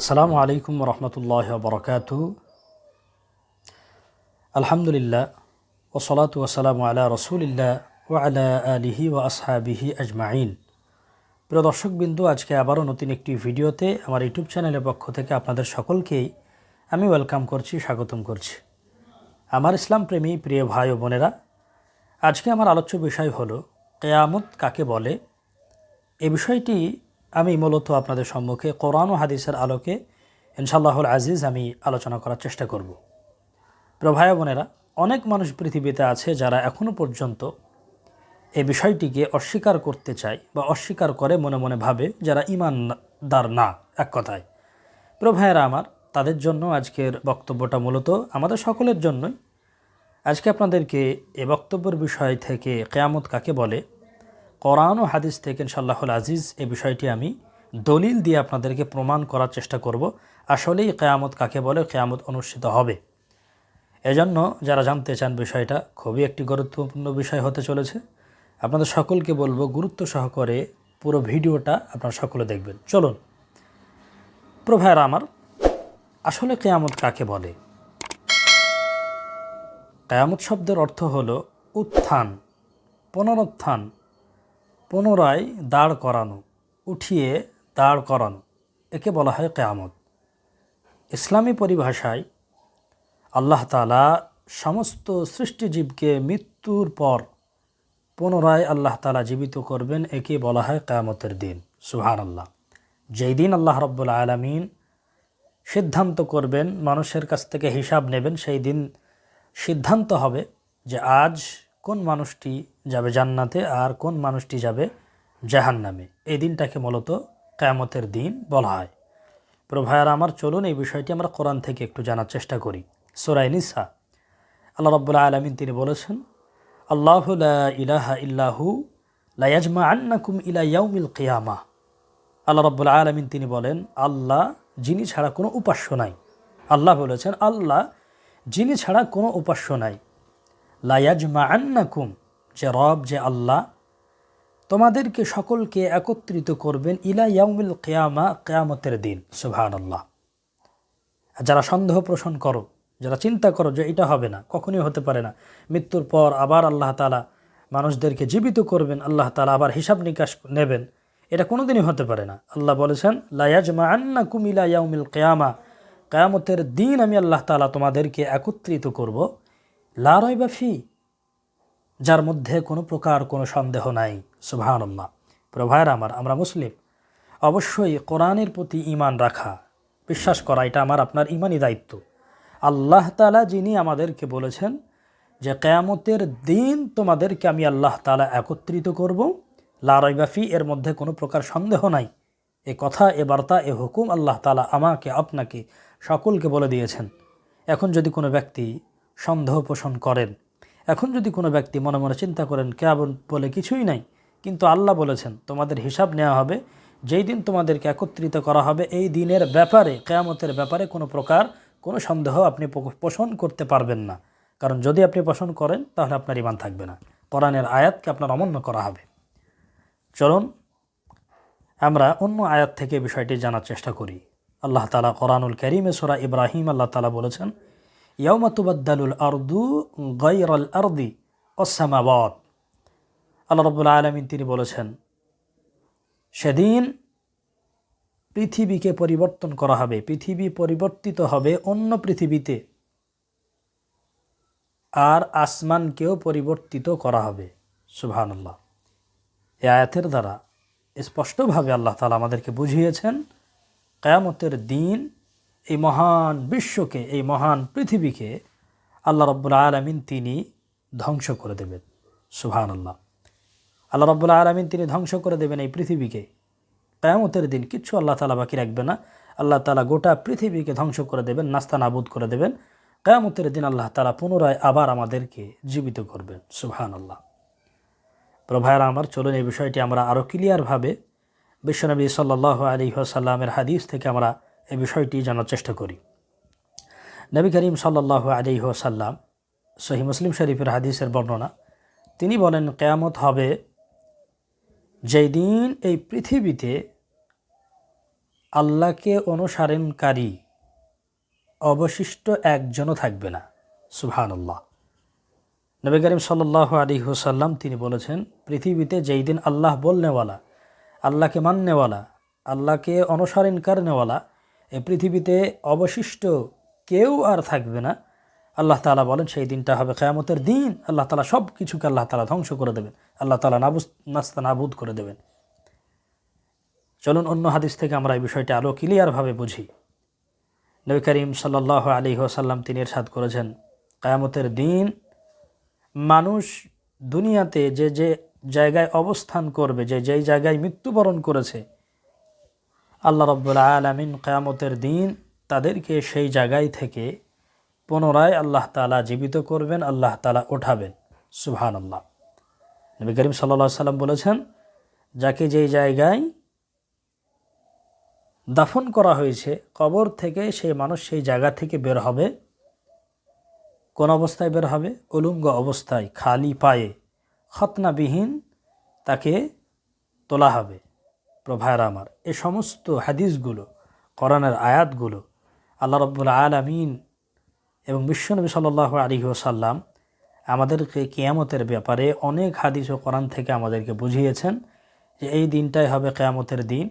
আসসালামু আলাইকুম রহমতুল্লাহ বরকাত। আলহামদুলিল্লাহ ওসলাত ওসালামু আলা রসুলিল্লাহ ও আলা আলিহি ও আসহাবিহি আজমাইন। প্রিয় দর্শকবিন্দু, আজকে আবারও নতুন একটি ভিডিওতে আমার ইউটিউব চ্যানেলের পক্ষ থেকে আপনাদের সকলকেই আমি ওয়েলকাম করছি, স্বাগতম করছি। আমার ইসলাম প্রেমী প্রিয় ভাই ও বোনেরা, আজকে আমার আলোচ্য বিষয় হলো, কেয়ামত কাকে বলে? এ বিষয়টি আমি মূলত আপনাদের সম্মুখে কোরআন ও হাদিসের আলোকে ইনশাল্লাহুল আজিজ আমি আলোচনা করার চেষ্টা করব। প্রিয় ভাই বোনেরা, অনেক মানুষ পৃথিবীতে আছে যারা এখনও পর্যন্ত এই বিষয়টিকে অস্বীকার করতে চায় বা অস্বীকার করে মনে মনে ভাবে যারা ইমানদার না, এক কথায়। প্রিয় ভাইয়েরা আমার, তাদের জন্য আজকের বক্তব্যটা মূলত আমাদের সকলের জন্যই। আজকে আপনাদেরকে এ বক্তব্যের বিষয় থেকে কেয়ামত কাকে বলে কোরআন ও হাদিস থেকে ইনশাল্লাহুল আজিজ এ বিষয়টি আমি দলিল দিয়ে আপনাদেরকে প্রমাণ করার চেষ্টা করব। আসলেই কেয়ামত কাকে বলে, কেয়ামত অনুষ্ঠিত হবে। এজন্য যারা জানতে চান বিষয়টা, খুবই একটি গুরুত্বপূর্ণ বিষয় হতে চলেছে। আপনাদের সকলকে বলব, গুরুত্ব সহকারে পুরো ভিডিওটা আপনারা সকলে দেখবেন। চলুন। প্রভায়রা আমার, আসলে কেয়ামত কাকে বলে? কেয়ামত শব্দের অর্থ হলো উত্থান, পুনরুত্থান পুনরায় দাঁড় করানো, উঠিয়ে দাঁড় করানো, একে বলা হয় কেয়ামত। ইসলামী পরিভাষায় আল্লাহ তালা সমস্ত সৃষ্টিজীবকে মৃত্যুর পর পুনরায় আল্লাহ তালা জীবিত করবেন, একে বলা হয় কেয়ামতের দিন। সুহান আল্লাহ যেই দিন আল্লাহ রব্বুল আলমিন সিদ্ধান্ত করবেন, মানুষের কাছ থেকে হিসাব নেবেন, সেই দিন সিদ্ধান্ত হবে যে আজ কোন মানুষটি যাবে জান্নাতে আর কোন মানুষটি যাবে জাহান্নামে? এই দিনটাকে মূলত কেয়ামতের দিন বলা হয়। প্রভায়ার আমার, চলুন এই বিষয়টি আমরা কোরআন থেকে একটু জানার চেষ্টা করি। সোরাই নিসা। আল্লাহ রব্বুল্লাহ আলমিন তিনি বলেছেন, আল্লাহ ইলাহা ইল্লাহু লায়াজমা আন্নাকুম ইলা ইয়াউমিল কিয়ামা। আল্লাহ রব্বুল্লাহ আলমিন তিনি বলেন, আল্লাহ যিনি ছাড়া কোনো উপাস্য নাই। আল্লাহ বলেছেন, আল্লাহ যিনি ছাড়া কোনো উপাস্য নাই। লায়াজমা আন্নাকুম যে রব, যে আল্লাহ, তোমাদেরকে সকলকে একত্রিত করবেন ইলা ইয়াউমিল কেয়ামা, কেয়ামতের দিন। সুভান আল্লাহ যারা সন্দেহ পোষণ করো, যারা চিন্তা করো যে এটা হবে না, কখনই হতে পারে না, মৃত্যুর পর আবার আল্লাহ তালা মানুষদেরকে জীবিত করবেন, আল্লাহ তালা আবার হিসাব নিকাশ নেবেন, এটা কোনোদিনই হতে পারে না। আল্লাহ বলেছেন লায়াজমা আন্না কুমিলা ইয়াউমিল কেয়ামা, কেয়ামতের দিন আমি আল্লাহ তালা তোমাদেরকে একত্রিত করব লারয় বা ফি, যার মধ্যে কোনো প্রকার কোনো সন্দেহ নাই। সুবাহান্লাহ প্রভায়ের আমার, আমরা মুসলিম। অবশ্যই কোরআনের প্রতি ইমান রাখা, বিশ্বাস করা, এটা আমার, আপনার ইমানই দায়িত্ব। আল্লাহ তালা যিনি আমাদেরকে বলেছেন যে, কেয়ামতের দিন তোমাদেরকে আমি আল্লাহ তালা একত্রিত করব। লারইবাফি এর মধ্যে কোনো প্রকার সন্দেহ নাই। এ কথা, এ বার্তা, এ হুকুম আল্লাহ তালা আমাকে, আপনাকে সকলকে বলে দিয়েছেন। এখন যদি কোনো ব্যক্তি সন্দেহ পোষণ করেন। এখন যদি কোনো ব্যক্তি মনে মনে চিন্তা করেন কেমন বলে কিছুই নাই, কিন্তু আল্লাহ বলেছেন, তোমাদের হিসাব নেওয়া হবে, যেই দিন তোমাদেরকে একত্রিত করা হবে, এই দিনের ব্যাপারে, কেয়ামতের ব্যাপারে কোনো প্রকার কোনো সন্দেহ আপনি পোষণ করতে পারবেন না। কারণ যদি আপনি পোষণ করেন, তাহলে আপনার ইমান থাকবে না। কোরআনের আয়াতকে আপনার অমান্য করা হবে। চলুন, আমরা অন্য আয়াত থেকে বিষয়টি জানার চেষ্টা করি। আল্লাহ তালা কোরআনুল করিমে সোরা ইব্রাহিম, আল্লাহ তালা বলেছেন ইয়ৌমাতুবাদ্দালুল আরদু গৈরল আরদি অসামাবত আল্লাহ রবুল্লা আলমিন তিনি বলেছেন, সেদিন পৃথিবীকে পরিবর্তন করা হবে, পৃথিবী পরিবর্তিত হবে অন্য পৃথিবীতে, আর আসমানকেও পরিবর্তিত করা হবে। সুবহানাল্লাহ। এ আয়াতের দ্বারা স্পষ্টভাবে আল্লাহ তালা আমাদেরকে বুঝিয়েছেন, কেয়ামতের দিন এই মহান বিশ্বকে, এই মহান পৃথিবীকে আল্লাহ রব্বুল আলমিন তিনি ধ্বংস করে দেবেন। সুহান আল্লাহ আল্লাহ রব্বুল আলমিন তিনি ধ্বংস করে দেবেন এই পৃথিবীকে। কেয়ামতের দিন কিচ্ছু আল্লাহ তালা বাকি রাখবে না। আল্লাহ তালা গোটা পৃথিবীকে ধ্বংস করে দেবেন, নাস্তা নাবুদ করে দেবেন। কেয়ামতের দিন আল্লাহ তালা পুনরায় আবার আমাদেরকে জীবিত করবেন। সুহান আল্লাহ প্রভায়রা আমার, চলুন এই বিষয়টি আমরা আরও ক্লিয়ারভাবে বিশ্বনবী সাল্লাহ আলী সাল্লামের হাদিস থেকে আমরা এই বিষয়টি জানার চেষ্টা করি। নবী করিম সাল্লাহ আলী সাল্লাম সহি মুসলিম শরীফের হাদিসের বর্ণনা, তিনি বলেন, কেয়ামত হবে যেই দিন এই পৃথিবীতে আল্লাহকে অনুসারণকারী অবশিষ্ট একজনও থাকবে না। সুবহানাল্লাহ। নবী করিম সাল্লাহ আলী তিনি বলেছেন, পৃথিবীতে যেই দিন আল্লাহ বলনেওয়ালা, আল্লাহকে মাননেওয়ালা, আল্লাহকে অনুসরণ করনেওয়ালা পৃথিবীতে অবশিষ্ট কেউ আর থাকবে না। আল্লাহ তালা বলেন, সেই দিনটা হবে কেয়ামতের দিন। আল্লাহ তালা সব কিছুকে আল্লাহ তালা ধ্বংস করে দেবেন। আল্লাহ তালা নাবুস নাস্তা নাবুদ করে দেবেন। চলুন অন্য হাদিস থেকে আমরা এই বিষয়টা আরও ক্লিয়ারভাবে বুঝি। নবী করিম সাল্লাহ আলী ওসাল্লাম তিনি এরশাদ করেছেন, কায়ামতের দিন মানুষ দুনিয়াতে যে যে জায়গায় অবস্থান করবে, যে যেই জায়গায় মৃত্যুবরণ করেছে আল্লাহ রব্বুল আলমিন কেয়ামতের দিন তাদেরকে সেই জায়গায় থেকে পুনরায় আল্লাহ তালা জীবিত করবেন, আল্লাহ তালা ওঠাবেন সুবহান আল্লাহ নবী করিম সাল্লা সাল্লাম বলেছেন, যাকে যেই জায়গায় দাফন করা হয়েছে, কবর থেকে সেই মানুষ সেই জায়গা থেকে বের হবে। কোন অবস্থায় বের হবে? উলুঙ্গ অবস্থায়, খালি পায়ে, খতনাবিহীন তাকে তোলা হবে। প্রভায়রা আমার। এ সমস্ত হাদিসগুলো, কোরআনের আয়াতগুলো আল্লাহ রব্বুল আলমিন এবং বিশ্বনবী সাল্লাহ আলী ওসাল্লাম আমাদেরকে কেয়ামতের ব্যাপারে অনেক হাদিস ও কোরআন থেকে আমাদেরকে বুঝিয়েছেন যে এই দিনটাই হবে কেয়ামতের দিন।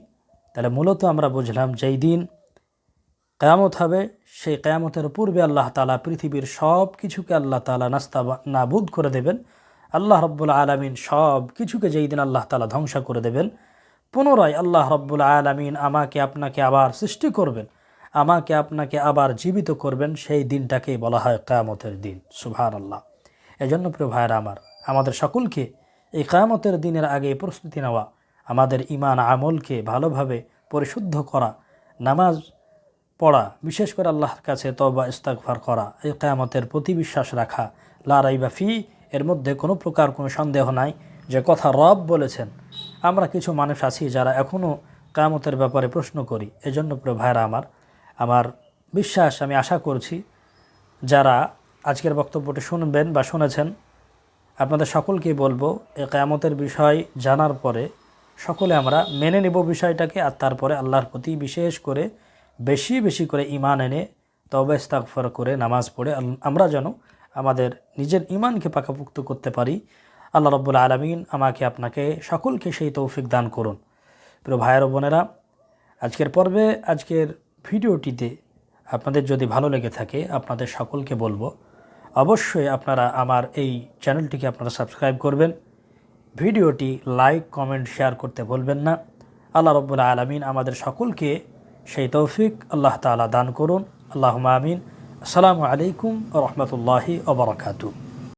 তাহলে মূলত আমরা বুঝলাম যেই দিন কেয়ামত হবে, সেই কেয়ামতের পূর্বে আল্লাহ তালা পৃথিবীর সব কিছুকে আল্লাহ তালা নাস্তা নাবুদ করে দেবেন। আল্লাহ রব্বুল আলমিন সব কিছুকে যেই দিন আল্লাহ তালা ধ্বংস করে দেবেন পুনরায় আল্লাহ রব্বুল আলমিন আমাকে আপনাকে আবার সৃষ্টি করবেন, আমাকে আপনাকে আবার জীবিত করবেন সেই দিনটাকেই বলা হয় কেয়ামতের দিন। সুভান আল্লাহ এজন্য প্রিয় ভাইয়েরা আমার, আমাদের সকলকে এই কেয়ামতের দিনের আগে প্রস্তুতি নেওয়া, আমাদের ইমান আমলকে ভালোভাবে পরিশুদ্ধ করা, নামাজ পড়া, বিশেষ করে আল্লাহর কাছে তবা ইস্তাকফার করা, এই কেয়ামতের প্রতি বিশ্বাস রাখা লারাই বা ফি, এর মধ্যে কোনো প্রকার কোনো সন্দেহ নাই। যে কথা রব বলেছেন আমরা কিছু মানুষ আছি যারা এখনও কেয়ামতের ব্যাপারে প্রশ্ন করি। এজন্য প্রিয় ভাইরা আমার আমার বিশ্বাস, আমি আশা করছি যারা আজকের বক্তব্যটি শুনবেন বা শুনেছেন, আপনাদের সকলকেই বলব, এ কেয়ামতের বিষয় জানার পরে সকলে আমরা মেনে নেব বিষয়টাকে, আর তারপরে আল্লাহর প্রতি বিশেষ করে বেশি বেশি করে ইমান এনে তবে ইস্তাকফর করে নামাজ পড়ে আমরা যেন আমাদের নিজের ইমানকে পাকাপুক্ত করতে পারি। আল্লাহ রব্বুল আলমিন আমাকে আপনাকে সকলকে সেই তৌফিক দান করুন। প্রিয় ভাইয়ের বোনেরা, আজকের পর্বে, আজকের ভিডিওটিতে আপনাদের যদি ভালো লেগে থাকে, আপনাদের সকলকে বলব, অবশ্যই আপনারা আমার এই চ্যানেলটিকে আপনারা সাবস্ক্রাইব করবেন। ভিডিওটি লাইক, কমেন্ট, শেয়ার করতে বলবেন না। আল্লাহ রব্বুল আলমিন আমাদের সকলকে সেই তৌফিক আল্লাহ তালা দান করুন। আল্লাহ আমিন। আসসালামু আলাইকুম রহমতুল্লাহি ওবরাকাতু